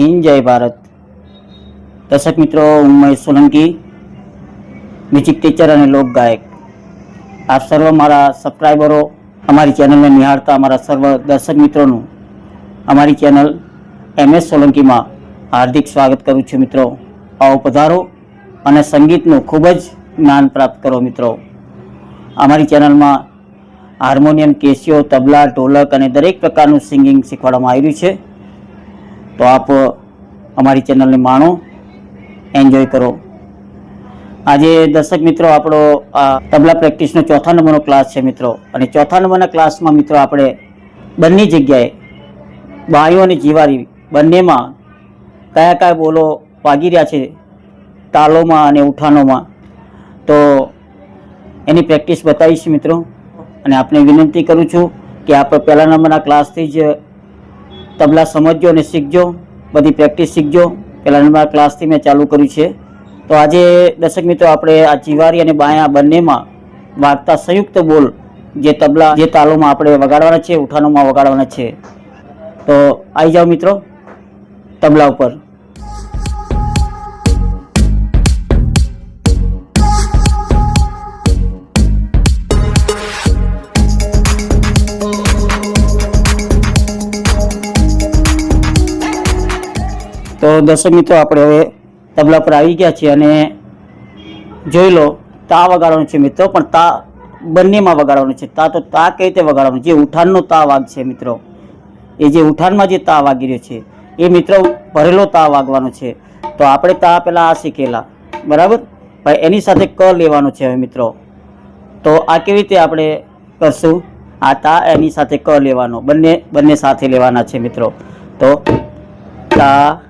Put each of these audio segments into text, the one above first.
હિન્દ, જય ભારત. દર્શક મિત્રો, હું મહેશ સોલંકી, મ્યુઝિક ટીચર અને લોક ગાયક. આપ સર્વ મારા સબસ્ક્રાઈબરો અમારી ચેનલને નિહાળતા અમારા સર્વ દર્શક મિત્રોનું અમારી ચેનલ એમ એસ સોલંકીમાં હાર્દિક સ્વાગત કરું છું મિત્રો. આવો પધારો અને સંગીતનું ખૂબ જ જ્ઞાન પ્રાપ્ત કરો મિત્રો. અમારી ચેનલમાં હાર્મોનિયમ, કેસીઓ, તબલા, ઢોલક અને દરેક પ્રકારનું સિંગિંગ શીખવાડવામાં આવ્યું છે. તો આપ અમારી ચેનલને માણો. એન્જોય કરો. આજે દર્શક મિત્રો, આપણો આ તબલા પ્રેક્ટિસનો ચોથા નંબરનો ક્લાસ છે મિત્રો. અને ચોથા નંબરના ક્લાસમાં મિત્રો આપણે બંને જગ્યાએ બાયો અને જીવારી બંનેમાં કયા કયા બોલો વાગી રહ્યા છે તાલોમાં અને ઉઠાનોમાં. તો એની પ્રેક્ટિસ બતાવીશ મિત્રો. અને આપને વિનંતી કરું છું કે આપણે પહેલા નંબરના ક્લાસથી જ તબલા સમજજો અને શીખજો. બધી પ્રેક્ટિસ શીખજો. પહેલાં નંબર ક્લાસથી મેં ચાલુ કર્યું છે. તો આજે દર્શક મિત્રો, આપણે આ જીવારી અને બાયા બંનેમાં વાગતા સંયુક્ત બોલ જે તબલા, જે તાલોમાં આપણે વગાડવાના છે, ઉઠાનોમાં વગાડવાના છે. તો આવી જાઓ મિત્રો, તબલા ઉપર. તો દર્શક મિત્રો, આપણે હવે તબલા પર આવી ગયા છીએ અને જોઈ લો, તા વગાડવાનું છે મિત્રો, પણ તા બંનેમાં વગાડવાનું છે. તા તો તા કઈ રીતે વગાડવાનું? જે ઉઠાણનો તા વાગ છે મિત્રો, એ જે ઉઠાણમાં જે તા વાગી રહ્યો છે, એ મિત્રો ભરેલો તા વાગવાનો છે. તો આપણે તા પહેલાં આ શીખેલા, બરાબર? ભાઈ એની સાથે ક લેવાનો છે હવે મિત્રો. તો આ કેવી રીતે આપણે કરશું? આ તા એની સાથે ક લેવાનો, બંને બંને સાથે લેવાના છે મિત્રો. તો તા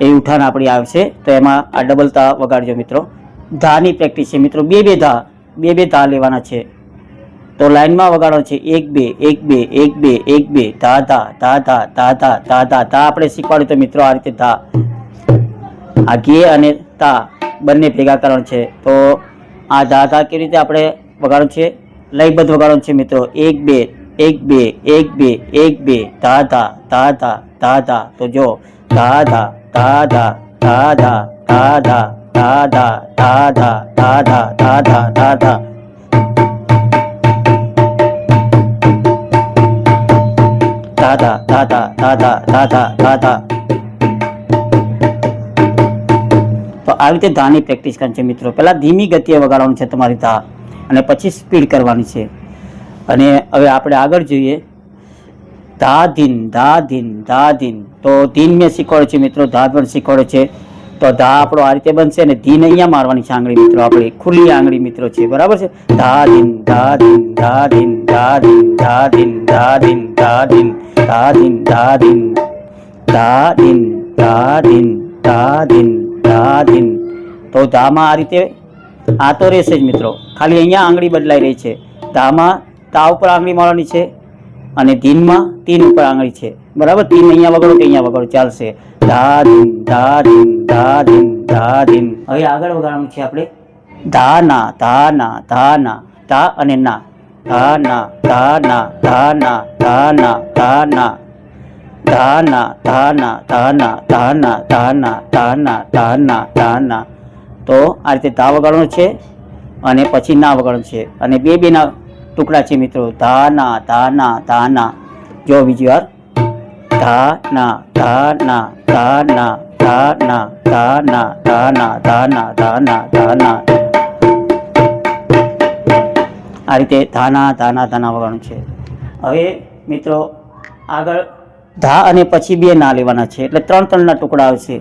એ ઉઠાણ આપણી આવશે તો એમાં આ ડબલ તા વગાડજો મિત્રો ધાની પ્રેક્ટિસ છે મિત્રો બે બે ધા બે બે ધા લેવાના છે તો લાઇનમાં વગાડો છે એક બે એક બે એક બે એક બે ધા ધા ધા ધા ધા ધા ધા ધા ધા આપણે શીખવાડ્યું તો મિત્રો આ રીતે ધા આ ઘે અને તા બંને ભેગા કરવાનું છે તો આ ધા ધા કેવી રીતે આપણે વગાડવાનું છે લયબદ્ધ વગાડવાનું છે મિત્રો એક બે એક બે એક બે એક બે ધા ધા ધા ધા ધા ધા તો જો ધા ધા ધા ધા ધા ધા ધા ધા ધા ધા દાદા દાદા દાદા દાદા દાદા તો આવી રીતે ધાની પ્રેક્ટિસ કરવાની છે મિત્રો. પહેલાં ધીમી ગતિએ વગાડવાનું છે તમારી ધા અને પછી સ્પીડ કરવાની છે. અને હવે આપણે આગળ જોઈએ. ધા ધીન ધા ધીન ધા ધીન તો ધીન મેં શીખવાડે છે મિત્રો ધા પણ શીખવાડે છે તો ધા આપણો આ રીતે બનશે અને ધીન અહીંયા મારવાની છે આંગળી મિત્રો આપણી ખુલ્લી આંગળી મિત્રો છે બરાબર છે ધા ધીન ધા ધીન ધા ધીન ધા ધીન ધા ધીન ધા ધીન ધા ધીન ધા ધીન ધા ધીન ધા ધીન ધા ધીન ધા ધીન ધા ધીન તો ધામાં આ રીતે આ તો રહેશે જ મિત્રો ખાલી અહીંયા આંગળી બદલાઈ રહી છે ધામાં તા ઉપર આંગળી મારવાની છે અને ધીનમાં તીન ઉપર આંગળી છે બરાબર તીન અહીંયા વગર કે અહીંયા વગર ચાલશે ધા ધીન ધા ધીન ધા ધીન ધા ધીન હવે આગળ વગાડવાનું છે આપણે ધા ના ધા ના ધા ના ધા અને ના ધા ના ધા ના ધા ના ધા ના ધા ના ધા ના ધા ના ધા ના ધા ના ધા ના ધા ના ધા ના ધા ના તો આ રીતે ધા વગાડવાનું છે અને પછી ના વગાડવાનું છે અને બે બેના ટુકડા છે મિત્રો. ધા ના ધા ના ધા ના જો બીજી વાર ધાના ધાના ધાના ધા ના ધા ના ધા ના ધા ના આ રીતે ધાના ધાના ધાના વગાડવાનું છે. હવે મિત્રો આગળ ધા અને પછી બે ના લેવાના છે. એટલે ત્રણ ત્રણના ટુકડા આવશે.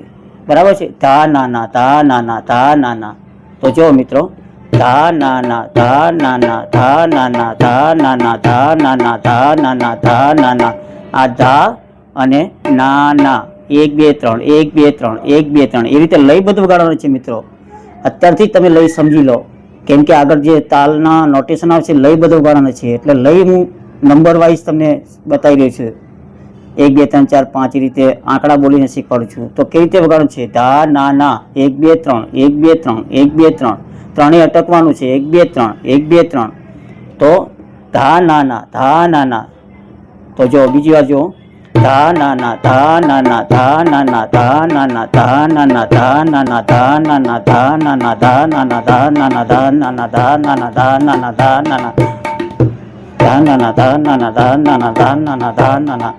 બરાબર છે? ધા ના ના ધા ના ના ધા ના ના તો જો મિત્રો ધા નાના ધા નાના ધા નાના ધા નાના ધા નાના ધા નાના ધા નાના આ ધા અને નાના એક, બે, ત્રણ, એક, બે, ત્રણ, એક, બે, ત્રણ. એ રીતે લયબદ્ધ વગાડવાનું છે મિત્રો. અત્યારથી તમે લય સમજી લો. કેમ કે આગળ જે તાલના નોટેશન આવશે લયબદ્ધ વગાડવાના છે. એટલે લય હું નંબર વાઇઝ તમને બતાવી રહ્યો છું. એક, બે, ત્રણ, ચાર, પાંચ રીતે આંકડા બોલીને શીખવાડું છું. તો કેવી રીતે વગાડવાનું છે? ધા ના ના, એક, બે, ત્રણ, એક, બે, ત્રણ, એક, બે, ત્રણ. ત્રણે અટકવાનું છે એક બે ત્રણ એક બે ત્રણ તો ધા ના ના ધા ના ના તો જો બીજી વાર જો ધા ના ના ધા ના ના ધા ના ના ધા ના ના ધા ના ના ધા ના ના ધા ના ના ધા ના ના ધા ના ના ધા ના ના ધા ના ના ધા ના ના ધા ના ના ધા નાના ધા ના ના ધા ના ના ધા ના ના ધા ના ના ધા ના ના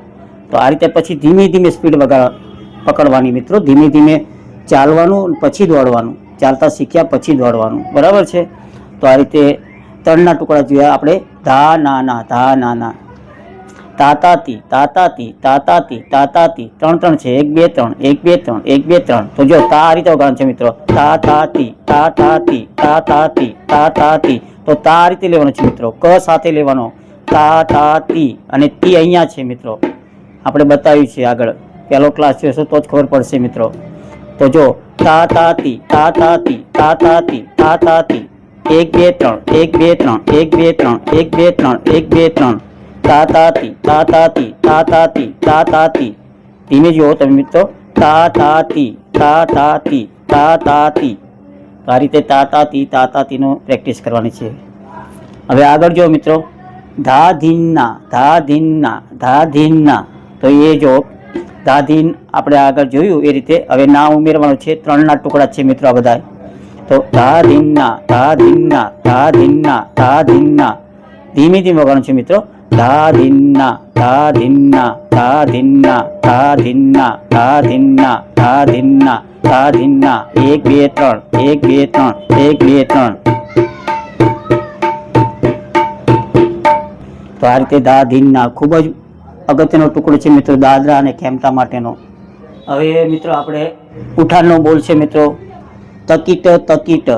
તો આ રીતે પછી ધીમે ધીમે સ્પીડ વગાડ પકડવાની મિત્રો ધીમે ધીમે ચાલવાનું પછી દોડવાનું ચાલતા શીખ્યા પછી દોડવાનું. બરાબર છે? તો આ રીતે ત્રણના ટુકડા જોયા. આપણે ધા, ના ના, ધા, ના ના. તાતાતી તાતાતી તાતાતી તાતાતી ત્રણ ત્રણ છે. એક, બે, ત્રણ. એક, બે, ત્રણ. એક, બે, ત્રણ. તો જો તા આ રીતે વગાડવાનું છે મિત્રો. તા તાતી તા તાતી તા તાતી તા તાતી તો, તા આ રીતે લેવાનો છે મિત્રો. ક સાથે લેવાનો. તા તાતી અને તી અહીંયા છે મિત્રો. આપણે બતાવ્યું છે આગળ. પહેલો ક્લાસ જોશો તો જ ખબર પડશે મિત્રો. તો જો તાતાતી તાતાતી તાતાતી તાતાતી. એક, બે, ત્રણ, એક, બે, ત્રણ, એક, બે, ત્રણ, એક, બે, ત્રણ, એક, બે, ત્રણ. તાતાતી તાતાતી તાતાતી તાતાતી. ધીમે જુઓ તમે મિત્રો. તાતાતી તાતાતી તાતાતી. આ રીતે તાતાતી, તાતાતીનો પ્રેક્ટિસ કરવાની છે. હવે આગળ જુઓ મિત્રો. ધા ધીનના ધા ધીનના ધા ધીનના તો એ જો ધા ધીન આપણે આગળ જોયું એ રીતે હવે ના ઉમેરવાનું છે, ત્રણના ટુકડા છે મિત્રો બધા તો ધા ધીનના ધા ધીનના ધીમે ધીમે વગાડવાનું છે મિત્રો. ધા ધીનના ધા ધીનના ધા ધીનના ધા ધીનના ધા ધીનના ધા ધીનના એક, બે, ત્રણ, એક, બે, ત્રણ, એક, બે, ત્રણ. તો આ રીતે ધા ધીનના ખૂબ જ અગત્યનો ટુકડો છે મિત્રો દાદરા અને ખેમતા માટેનો. હવે મિત્રો આપણે ઉઠાણનો બોલ છે મિત્રો. તકીટ તકીટ.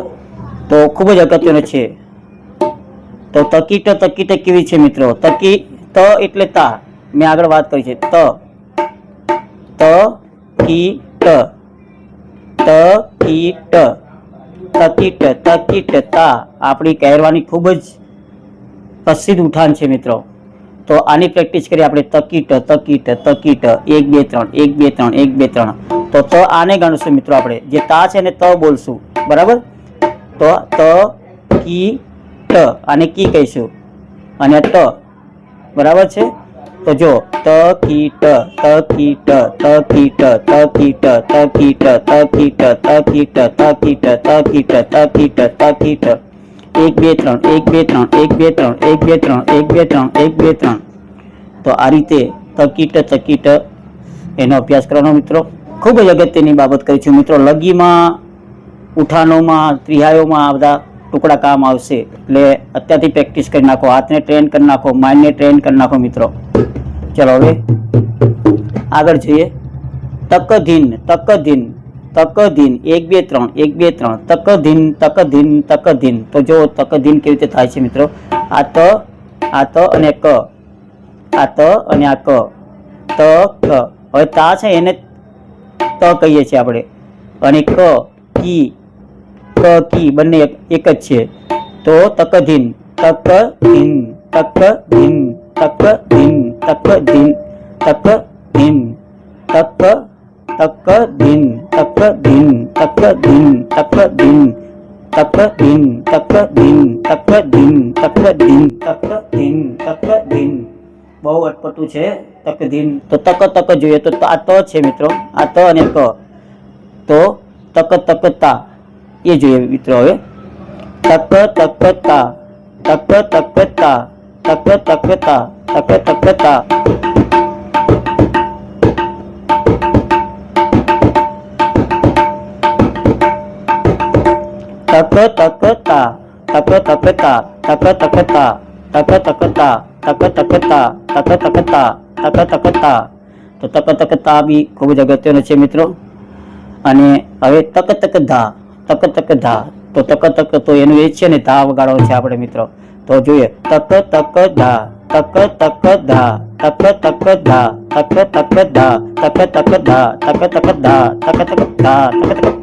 તો ખૂબ જ અગત્યનો છે. તો તકીટ તકીટ કેવી છે મિત્રો? તકી ત એટલે તા મેં આગળ વાત કરી છે. ત. ત કી ટ ત તકીટ તકીટ તા આપણી કહેવાની ખૂબ જ પ્રસિદ્ધ ઉઠાણ છે મિત્રો. તો આની પ્રેક્ટિસ કરી આપણે તકીટ તકીટ તકીટ એક બે ત્રણ એક બે ત્રણ એક બે ત્રણ તો ત આને ગણશું મિત્રો આપણે જે તા છે ને ત બોલશું બરાબર તો ત કી ટ આને કી કહીશું અને ટ બરાબર છે તો જો ત કી ટ ત કી ટ ત કી ટ ત કી ટ ત કી ટ ત કી ટ ત કી ટ ત કી ટ ત કી ટ ત કી ટ ત કી ટ એક, બે, ત્રણ, એક, બે, ત્રણ, એક, બે, ત્રણ, એક, બે, ત્રણ, એક, બે, ત્રણ, એક, બે, ત્રણ. તો આ રીતે તકીટ તકીટ એનો અભ્યાસ કરવાનો મિત્રો. ખૂબ જ અગત્યની બાબત કરી છું મિત્રો. લગીમાં ઉઠાણોમાં ત્રિહાયોમાં આ બધા ટુકડા કામ આવશે. એટલે અત્યારથી પ્રેક્ટિસ કરી નાખો, હાથને ટ્રેન કરી નાખો માઇન્ડને ટ્રેન કરી નાખો મિત્રો. ચલો હવે આગળ જોઈએ. તકધીન તકધીન તકધીન, એક, બે, ત્રણ, એક, બે, ત્રણ, તકધીન તકધીન તકધીન. તો જો તકધીન કેવી રીતે થાય છે મિત્રો? આ ત આ ત અને ક. આ ત અને આ ક. ત, ક. હવે તા છે એને ત કહીએ છીએ આપણે. અને ક, કી. ક, કી બંને એક જ છે. તો તકધીન તકધીન તકધીન તકધીન તકધીન તકધીન તક, તકધીન. તકધીન તકધીન તકધીન તકધીન તકધીન તકધીન તકધીન તકધીન તકધીન બહુ અટપટું છે તકધીન તો તક તક જોઈએ તો આ ત છે મિત્રો. આ ત અને ક. તો તક તકતા. એ જોઈએ મિત્રો હવે. તક તકતા. તક તકતા. તક તકતા. તક તકતા. તક તક તા તક તક તા તક તક તા તક તક તા તક તક તા તક તક તા તક તક તા તો તક તક તા બી ખૂબ જ અગત્યનો છે મિત્રો અને હવે તક તક ધા તક તક ધા તો તક તક તો એનું એ છે ને ધા વગાડો છે આપણે મિત્રો તો જોઈએ તક તક ધા તક તક ધા તક તક ધા તક તક ધા તક તક ધા તક તક ધા તક તક ધા તક તક ધા તક તક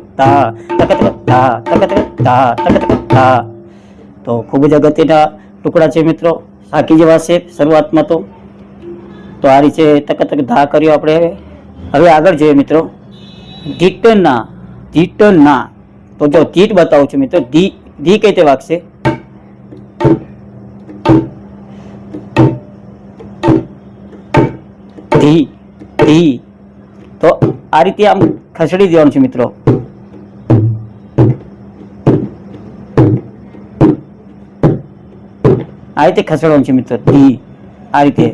તો ખૂબ જ અગત્યના ટુકડા છે મિત્રો. સાકી જેવા છે શરૂઆતમાં તો. તો આ રીતે તક તક ધા કર્યો આપણે. હવે આગળ જોઈએ મિત્રો. ધીટના ધીટના તો જો ધીટ બતાવું છું મિત્રો. ધી ધી કઈ રીતે વાગશે? ધી ધી તો આ રીતે આમ ખસેડી દેવાનું છે મિત્રો. આ રીતે ખસેડવાનું છે મિત્રો ધી આ રીતે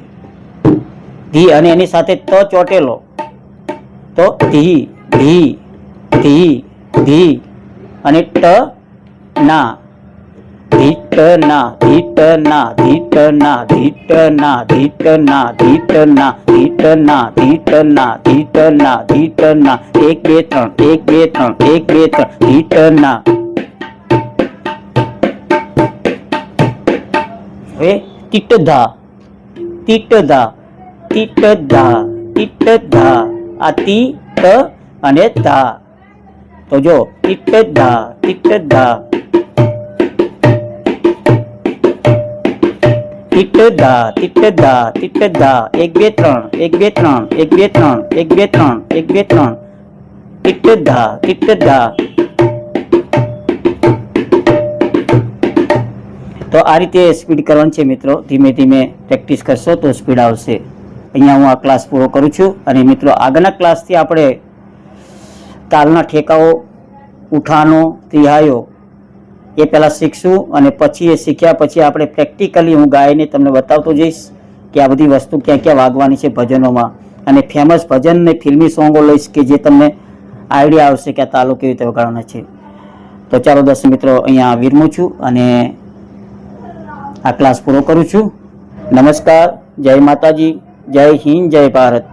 ધી અને એની સાથે ત ચોટેલો તો ધી ધી ધી ધી અને ટ ના ધીટ ના ધીટ ના ધીટ ના ધીટ ના ધીટ ના ધીટ ના ધીટ ના ધીટ ના ધીટ ના ધીટ ના એક બે ત્રણ એક બે ત્રણ એક બે ત્રણ ધીટ ના હવે ટીટધા ટીટધા ટીટધા ટીટધા આ તી, ત અને ધા તો જો ટીટધા ટીટધા ટીટધા ટીટધા ટીટધા એક, બે, ત્રણ. એક, બે, ત્રણ. એક, બે, ત્રણ. એક, બે, ત્રણ. એક, બે, ત્રણ. ટીટધા ટીટધા તો આ રીતે સ્પીડ કરવાની છે મિત્રો. ધીમે ધીમે પ્રેક્ટિસ કરશો તો સ્પીડ આવશે. અહીંયા હું આ ક્લાસ પૂરો કરું છું અને મિત્રો આગળના ક્લાસથી આપણે તાલના ઠેકાઓ ઉઠાનો તિહાયો એ પહેલાં શીખશું અને પછી એ શીખ્યા પછી આપણે પ્રેક્ટિકલી હું ગાઈને તમને બતાવતો જઈશ કે આ બધી વસ્તુ ક્યાં ક્યાં વાગવાની છે ભજનોમાં. અને ફેમસ ભજન ને ફિલ્મી સોંગો લઈશ કે જે તમને આઈડિયા આવશે કે આ તાલો કેવી રીતે વગાડવાના છે. તો ચાલો દસ મિત્રો અહીંયા વિરમું છું અને આ ક્લાસ પૂરો કરું છું. નમસ્કાર જય માતાજી જય હિન્દ જય ભારત.